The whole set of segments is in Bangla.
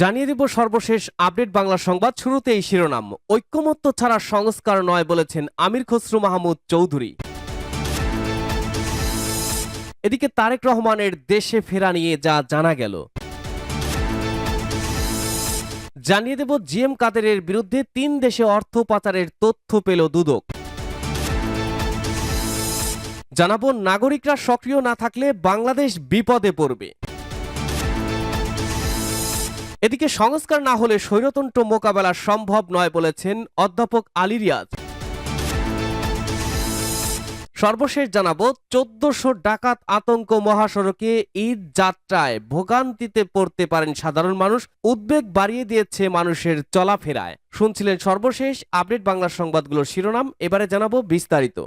জানিয়ে দেব সর্বশেষ আপডেট বাংলা সংবাদ শুরুতেই শিরোনাম। ঐক্যমত্য ছাড়া সংস্কার নয় বলেছেন আমির খসরু মাহমুদ চৌধুরী। এদিকে তারেক রহমানের দেশে ফেরা নিয়ে যা জানা গেল। জানিয়ে দেব জিএম কাদেরের বিরুদ্ধে তিন দেশে অর্থ পাচারের তথ্য পেল দুদক। জানাব নাগরিকরা সক্রিয় না থাকলে বাংলাদেশ বিপদে পড়বে। এদিকে সংস্কার না হলে স্বৈরতন্ত্র মোকাবেলা সম্ভব নয় বলেছেন অধ্যাপক আলী সর্বশেষ জানাব, চোদ্দশো ডাকাত আতঙ্ক মহাসড়কে ঈদ যাত্রায় ভোগান্তিতে পড়তে পারেন সাধারণ মানুষ, উদ্বেগ বাড়িয়ে দিয়েছে মানুষের চলাফেরায়। শুনছিলেন সর্বশেষ আপডেট বাংলা সংবাদগুলোর শিরোনাম, এবারে জানাব বিস্তারিত।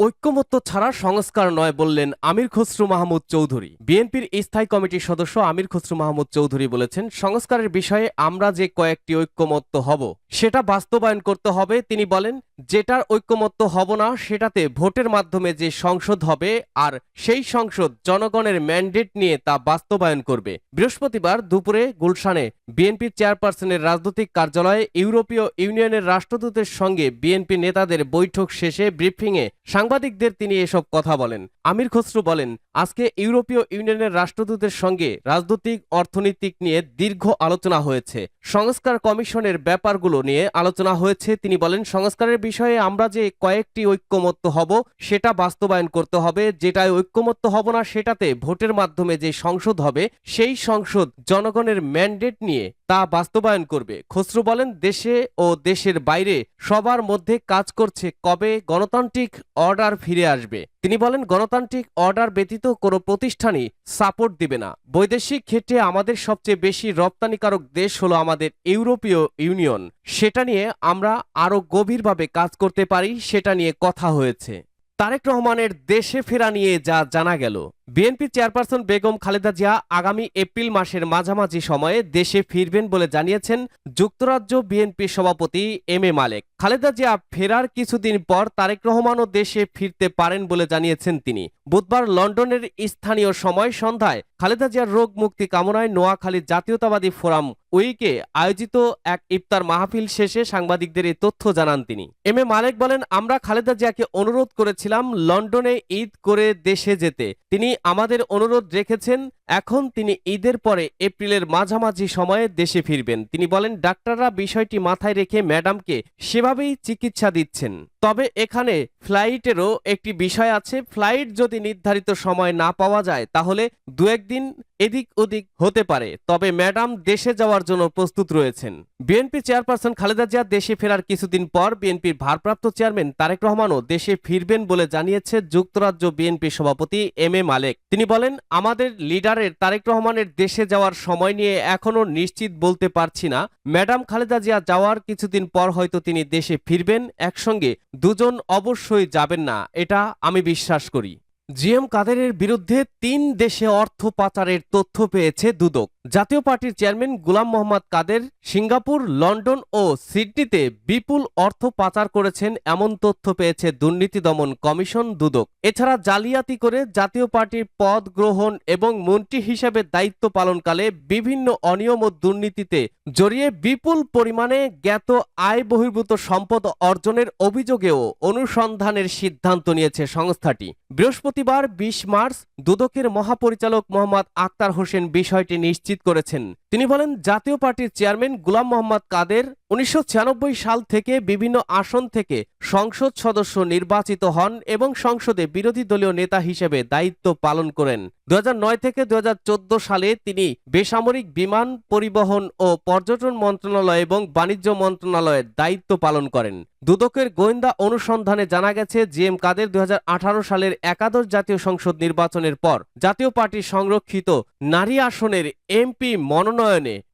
ঐক্যমত্য ছাড়া সংস্কার নয় বললেন আমির খসরু মাহমুদ চৌধুরী। বিএনপির স্থায়ী কমিটির সদস্য আমির খসরু মাহমুদ চৌধুরী বলেছেন, সংস্কারের বিষয়ে আমরা যে কয়েকটি ঐক্যমত্য হব, সেটা বাস্তবায়ন করতে হবে। তিনি বলেন, যেটার ঐক্যমত্য হব না, সেটাতে ভোটের মাধ্যমে যে সংসদ হবে আর সেই সংসদ জনগণের ম্যান্ডেট নিয়ে তা বাস্তবায়ন করবে। বৃহস্পতিবার দুপুরে গুলশানে বিএনপির চেয়ারপারসনের রাজনৈতিক কার্যালয়ে ইউরোপীয় ইউনিয়নের রাষ্ট্রদূতের সঙ্গে বিএনপি নেতাদের বৈঠক শেষে ব্রিফিংয়ে সাংবাদিকদের তিনি এসব কথা বলেন। আমির খসরু বলেন, আজকে ইউরোপীয় ইউনিয়নের রাষ্ট্রদূতের সঙ্গে রাজনৈতিক, অর্থনৈতিক নিয়ে দীর্ঘ আলোচনা হয়েছে। সংস্কার কমিশনের ব্যাপারগুলো নিয়ে আলোচনা হয়েছে। তিনি বলেন, সংস্কারের বিষয়ে আমরা যে কয়েকটি ঐক্যমত্য হব, সেটা বাস্তবায়ন করতে হবে। যেটায় ঐক্যমত্য হব না, সেটাতে ভোটের মাধ্যমে যে সংসদ হবে, সেই সংসদ জনগণের ম্যান্ডেট নিয়ে তা বাস্তবায়ন করবে। খসরু বলেন, দেশে ও দেশের বাইরে সবার মধ্যে কাজ করছে কবে গণতান্ত্রিক অর্ডার ফিরে আসবে। তিনি বলেন, গণতান্ত্রিক অর্ডার ব্যতীত কোনো প্রতিষ্ঠানই সাপোর্ট দিবে না। বৈদেশিক ক্ষেত্রে আমাদের সবচেয়ে বেশি রপ্তানিকারক দেশ হলো আমাদের ইউরোপীয় ইউনিয়ন। সেটা নিয়ে আমরা আরও গভীরভাবে কাজ করতে পারি, সেটা নিয়ে কথা হয়েছে। তারেক রহমানের দেশে ফেরা নিয়ে যা জানা গেল। বিএনপি চেয়ারপারসন বেগম খালেদা জিয়া আগামী এপ্রিল মাসের মাঝামাঝি সময়ে দেশে ফিরবেন বলে জানিয়েছেন যুক্তরাজ্য বিএনপি সভাপতি এম এ মালেক। খালেদা জিয়া ফেরার কিছুদিন পর তারেক রহমানও দেশে ফিরতে পারেন বলে জানিয়েছেন তিনি। বুধবার লন্ডনের স্থানীয় সময় সন্ধ্যায় খালেদা জিয়ার রোগ মুক্তি কামনায় নোয়াখালী জাতীয়তাবাদী ফোরাম উইকে আয়োজিত এক ইফতার মাহফিল শেষে সাংবাদিকদের এই তথ্য জানান তিনি। এম এ মালেক বলেন, আমরা খালেদা জিয়াকে অনুরোধ করেছিলাম লন্ডনে ঈদ করে দেশে যেতে। তিনি আমাদের অনুরোধ রেখেছেন, এখন তিনি ঈদের পরে এপ্রিলের মাঝামাঝি সময়ে দেশে ফিরবেন। তিনি বলেন, ডাক্তাররা বিষয়টি মাথায় রেখে ম্যাডামকে সেভাবেই চিকিৎসা দিচ্ছেন। তবে এখানে ফ্লাইটেরও একটি বিষয় আছে। ফ্লাইট যদি নির্ধারিত সময় না পাওয়া যায়, তাহলে দু একদিন এদিক ওদিক হতে পারে, তবে ম্যাডাম দেশে যাওয়ার জন্য প্রস্তুত রয়েছেন। বিএনপি চেয়ারপারসন খালেদা জিয়া দেশে ফেরার কিছুদিন পর বিএনপির ভারপ্রাপ্ত চেয়ারম্যান তারেক রহমানও দেশে ফিরবেন বলে জানিয়েছে যুক্তরাজ্য বিএনপি সভাপতি এম এ মালেক। তিনি বলেন, আমাদের লিডারের তারেক রহমানের দেশে যাওয়ার সময় নিয়ে এখনও নিশ্চিত বলতে পারছি না। ম্যাডাম খালেদা জিয়া যাওয়ার কিছুদিন পর হয়তো তিনি দেশে ফিরবেন, একসঙ্গে দুজন অবশ্যই যাবেন না, এটা আমি বিশ্বাস করি। জিএম কাদেরের বিরুদ্ধে তিন দেশে অর্থ পাচারের তথ্য পেয়েছে দুদক। জাতীয় পার্টির chairman Ghulam Mohammad Quader Singapore, London ও সিডনিতে বিপুল অর্থ পাচার করেছেন এমন তথ্য পেয়েছে দুর্নীতি দমন কমিশন দুদক। এছাড়া জালিয়াতি করে জাতীয় পার্টির পদ গ্রহণ এবং মন্ত্রী হিসেবে দায়িত্ব পালনকালে বিভিন্ন অনিয়ম ও দুর্নীতিতে জড়িয়ে বিপুল পরিমাণে জ্ঞাত আয় বহির্ভূত সম্পদ অর্জনের অভিযোগেও অনুসন্ধানের সিদ্ধান্ত নিয়েছে সংস্থাটি। বৃহস্পতিবার বিশ মার্চ দুদকের মহাপরিচালক মোহাম্মদ আক্তার হোসেন বিষয়টি নিশ্চিত করেছেন। তিনি বলেন, জাতীয় পার্টির চেয়ারম্যান গুলাম মোহাম্মদ কাদের উনিশশো সাল থেকে বিভিন্ন আসন থেকে সংসদ সদস্য নির্বাচিত হন এবং সংসদে বিরোধী দলীয় নেতা হিসেবে দায়িত্ব পালন করেন। দু থেকে দু সালে তিনি বেসামরিক বিমান পরিবহন ও পর্যটন মন্ত্রণালয় এবং বাণিজ্য মন্ত্রণালয়ের দায়িত্ব পালন করেন। দুদকের গোয়েন্দা অনুসন্ধানে জানা গেছে, জি এম কাদের দু হাজার আঠারো সালের একাদশ জাতীয় সংসদ নির্বাচনের পর জাতীয় পার্টির সংরক্ষিত নারী আসনের এমপি মনোনয়নে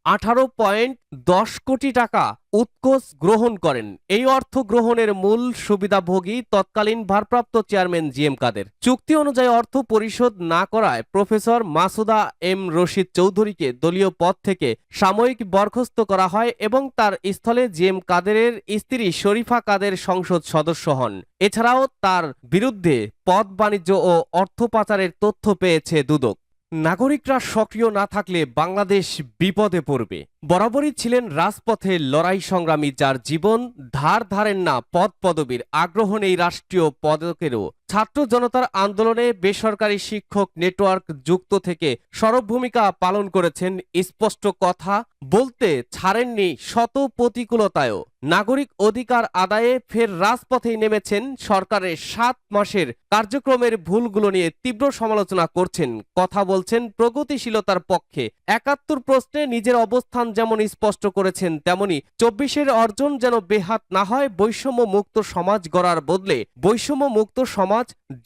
আঠারো পয়েন্ট দশ কোটি টাকা উৎকোষ গ্রহণ করেন। এই অর্থ গ্রহণের মূল সুবিধাভোগী তৎকালীন ভারপ্রাপ্ত চেয়ারম্যান জি এম কাদের। চুক্তি অনুযায়ী অর্থ পরিশোধ না করায় প্রফেসর মাসুদা এম রশিদ চৌধুরীকে দলীয় পদ থেকে সাময়িক বরখাস্ত করা হয় এবং তার স্থলে জি এম কাদেরের স্ত্রী শরীফা কাদের সংসদ সদস্য হন। এছাড়াও তার বিরুদ্ধে পদ বাণিজ্য ও অর্থ পাচারের তথ্য পেয়েছে দুদক। নাগরিকরা সক্রিয় না থাকলে বাংলাদেশ বিপদে পড়বে। বরাবরই ছিলেন রাজপথে লড়াই সংগ্রামী যার জীবন ধার ধারেন না পদ পদবীর। আগ্রহ নেই রাষ্ট্রীয় পদকেরও। ছাত্র জনতার আন্দোলনে বেসরকারি শিক্ষক নেটওয়ার্ক যুক্ত থেকে সরব ভূমিকা পালন করেছেন স্পষ্ট কথা বলতে ছাড়েননি শত প্রতিকূলতায়ও নাগরিক অধিকার আদায়ে ফের রাজপথেই নেমেছেন সরকারের সাত মাসের কার্যক্রমের ভুলগুলো নিয়ে তীব্র সমালোচনা করছেন। কথা বলছেন প্রগতিশীলতার পক্ষে। একাত্তর প্রশ্নে নিজের অবস্থান যেমন স্পষ্ট করেছেন, তেমনি চব্বিশের অর্জন যেন বেহাত না হয় বৈষম্য মুক্ত সমাজ গড়ার বদলে বৈষম্য মুক্ত সমাজ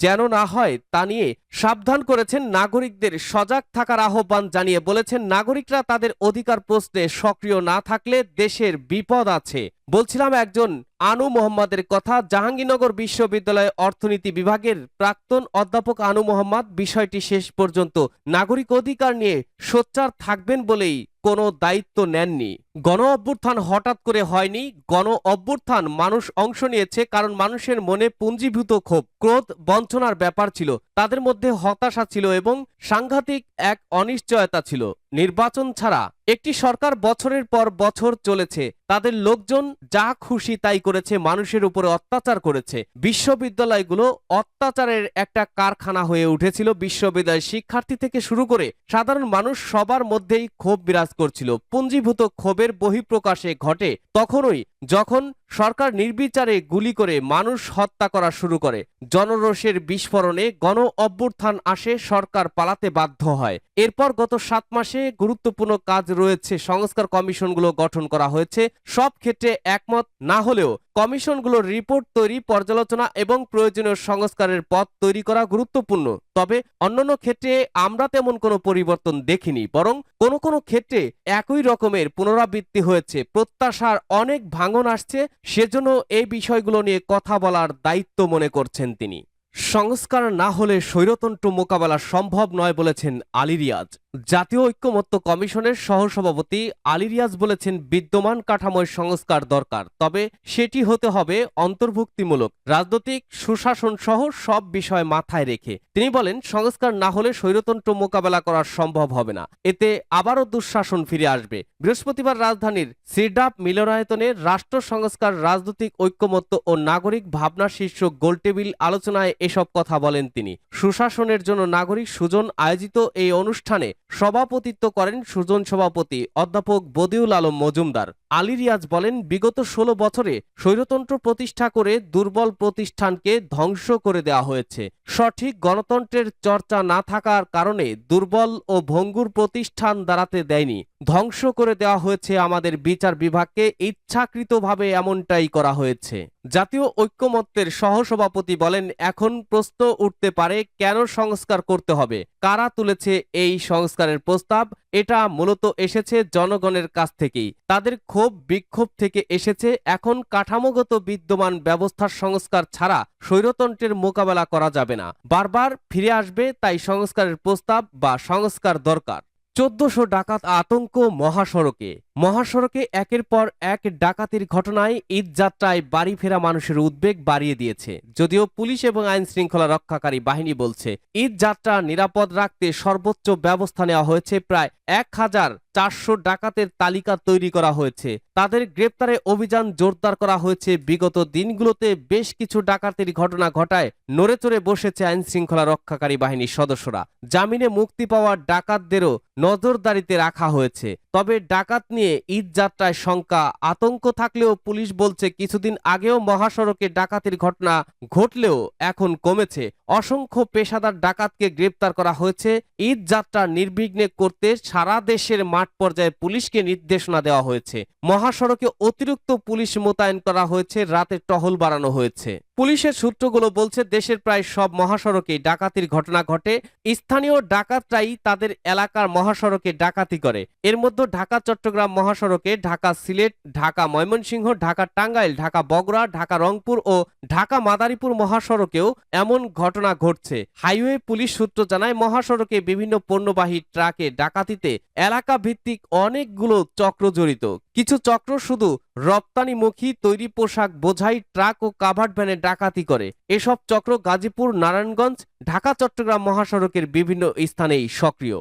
যেন না হয় তা নিয়ে সাবধান করেছেন নাগরিকদের সজাগ থাকার আহ্বান জানিয়ে বলেছেন, নাগরিকরা তাদের অধিকার প্রশ্নে সক্রিয় না থাকলে দেশের বিপদ আছে। বলছিলাম একজন আনু মোহাম্মদের কথা জাহাঙ্গীরনগর বিশ্ববিদ্যালয় অর্থনীতি বিভাগের প্রাক্তন অধ্যাপক আনু মোহাম্মদ বিষয়টি শেষ পর্যন্ত নাগরিক অধিকার নিয়ে সোচ্চার থাকবেন বলেই কোনো দায়িত্ব নেননি। গণ অভ্যুত্থান হঠাৎ করে হয়নি, গণ অভ্যুত্থান মানুষ অংশ নিয়েছে কারণ মানুষের মনে পুঞ্জীভূত ক্ষোভ, ক্রোধ, বঞ্চনার ব্যাপার ছিল। তাদের মধ্যে হতাশা ছিল এবং সাংঘাতিক এক অনিশ্চয়তা ছিল। নির্বাচন ছাড়া একটি সরকার বছরের পর বছর চলেছে, তাদের লোকজন যা খুশি তাই করেছে, মানুষের উপরে অত্যাচার করেছে। বিশ্ববিদ্যালয়গুলো অত্যাচারের একটা কারখানা হয়ে উঠেছিল। বিশ্ববিদ্যালয় শিক্ষার্থী থেকে শুরু করে সাধারণ মানুষ সবার মধ্যেই ক্ষোভ বিরাজ করছিল। পুঞ্জীভূত ক্ষোভের বহিঃপ্রকাশে ঘটে তখনই যখন সরকার নির্বিচারে গুলি করে মানুষ হত্যা করা শুরু করে, জনরোষের বিস্ফোরণে গণ অভ্যুত্থান আসে, সরকার পালাতে বাধ্য হয়। এরপর গত সাত মাসে গুরুত্বপূর্ণ কাজ রয়েছে, সংস্কার কমিশনগুলো গঠন করা হয়েছে। সব ক্ষেত্রে একমত, না হলেও কমিশনগুলোর রিপোর্ট তৈরি, পর্যালোচনা এবং প্রয়োজনীয় সংস্কারের পথ তৈরি করা গুরুত্বপূর্ণ। তবে অন্যান্য ক্ষেত্রে আমরা তেমন কোনো পরিবর্তন দেখিনি, বরং কোন কোন ক্ষেত্রে একই রকমের পুনরাবৃত্তি হয়েছে। প্রত্যাশার অনেক ভাঙন আসছে, সেজন্য এই বিষয়গুলো নিয়ে কথা বলার দায়িত্ব মনে করছেন তিনি। সংস্কার না হলে স্বৈরতন্ত্র মোকাবেলা সম্ভব নয় বলেছেন আলী রিয়াজ। জাতীয় ঐক্যমত্য কমিশনের সহসভাপতি আলী রিয়াজ বলেছেন বিদ্যমান কাঠামোয় সংস্কার দরকার, তবে সেটি হতে হবে অন্তর্ভুক্তিমূলক, রাজনৈতিক সুশাসন সহ সব বিষয় মাথায় রেখে। তিনি বলেন, সংস্কার না হলে স্বৈরতন্ত্র মোকাবেলা করা সম্ভব হবে না। এতে আবারও দুঃশাসন ফিরে আসবে। বৃহস্পতিবার রাজধানীর সিরডাপ মিলনায়তনে রাষ্ট্র সংস্কার, রাজনৈতিক ঐক্যমত্য ও নাগরিক ভাবনা শীর্ষক গোলটেবিল আলোচনায় এসব কথা বলেন তিনি। সুশাসনের জন্য নাগরিক সুজন আয়োজিত এই অনুষ্ঠানে সভাপতিত্ব করেন সুজন সভাপতি অধ্যাপক বদিউল আলম মজুমদার। আলী রিয়াজ বলেন, বিগত ষোলো বছরে স্বৈরতন্ত্র প্রতিষ্ঠা করে দুর্বল প্রতিষ্ঠানকে ধ্বংস করে দেওয়া হয়েছে। সঠিক গণতন্ত্রের চর্চা না থাকার কারণে দুর্বল ও ভঙ্গুর প্রতিষ্ঠান দাঁড়াতে দেয়নি। ধ্বংস করে দেওয়া হয়েছে আমাদের বিচার বিভাগকে, ইচ্ছাকৃতভাবে এমনটাই করা হয়েছে। জাতীয় ঐক্যমত্যের সহসভাপতি বলেন, এখন প্রশ্ন উঠতে পারে, কেন সংস্কার করতে হবে? কারা তুলেছে এই সংস্কারের প্রস্তাব? এটা মূলত এসেছে জনগণের কাছ থেকেই। তাদের ক্ষোভ বিক্ষোভ থেকে এসেছে, এখন কাঠামোগত বিদ্যমান ব্যবস্থার সংস্কার ছাড়া স্বৈরতন্ত্রের মোকাবেলা করা যাবে না। বারবার ফিরে আসবে তাই সংস্কারের প্রস্তাব বা সংস্কার দরকার। চোদ্দশো ডাকাত আতঙ্ক মহাসড়কে। মহাসড়কে একের পর এক ডাকাতির ঘটনায় ঈদ যাত্রায় বাড়ি ফেরা মানুষের উদ্বেগ বাড়িয়ে দিয়েছে। যদিও পুলিশ এবং আইন শৃঙ্খলা রক্ষাকারী বাহিনী বলছে, ঈদ যাত্রা নিরাপদ রাখতে সর্বোচ্চ ব্যবস্থা নেওয়া হয়েছে প্রায় এক হাজার চারশো ডাকাতের তালিকা তৈরি করা হয়েছে। তাদের গ্রেপ্তারে অভিযান জোরদার করা হয়েছে। বিগত দিনগুলোতে বেশ কিছু ডাকাতির ঘটনা ঘটায় নড়ে চড়ে বসেছে আইন শৃঙ্খলা রক্ষাকারী বাহিনীর সদস্যরা। জামিনে মুক্তি পাওয়া ডাকাতদেরও নজরদারিতে রাখা হয়েছে। তবে ডাকাত নিয়ে ঈদ যাত্রায় শঙ্কা। আতঙ্ক থাকলেও পুলিশ বলছে, কিছুদিন আগেও মহাসড়কে ডাকাতির ঘটনা ঘটলেও এখন কমেছে। অসংখ্য পেশাদার ডাকাতকে গ্রেপ্তার করা হয়েছে। ঈদ যাত্রা নির্বিঘ্নে করতে সারা দেশের মাঠ পর্যায়ে পুলিশকে নির্দেশনা দেওয়া হয়েছে। মহাসড়কে অতিরিক্ত পুলিশ মোতায়েন করা হয়েছে, রাতে টহল বাড়ানো হয়েছে। পুলিশের সূত্রগুলো বলছে, দেশের প্রায় সব মহাসড়কে ডাকাতির ঘটনা ঘটে। স্থানীয় ডাকাতরাই তাদের এলাকার মহাসড়কে ডাকাতি করে। এর মধ্যে ঢাকা, চট্টগ্রাম মহাসড়কে ঢাকা সিলেট, ঢাকা ময়মনসিংহ, ঢাকা টাঙ্গাইল, ঢাকা বগুড়া, ঢাকা রংপুর ও ঢাকা মাদারীপুর মহাসড়কেও এমন ঘটনা ঘটছে। হাইওয়ে পুলিশ সূত্র জানায়, মহাসড়কে বিভিন্ন পণ্যবাহী ট্রাকে ডাকাতিতে এলাকা ভিত্তিক অনেকগুলো চক্র জড়িত। কিছু চক্র শুধু রপ্তানিমুখী তৈরি পোশাক বোঝাই ট্রাক ও কাভার্ড ভ্যানে ডাকাতি করে। এসব চক্র গাজীপুর, নারায়ণগঞ্জ, ঢাকা, চট্টগ্রাম মহাসড়কের বিভিন্ন স্থানেই সক্রিয়।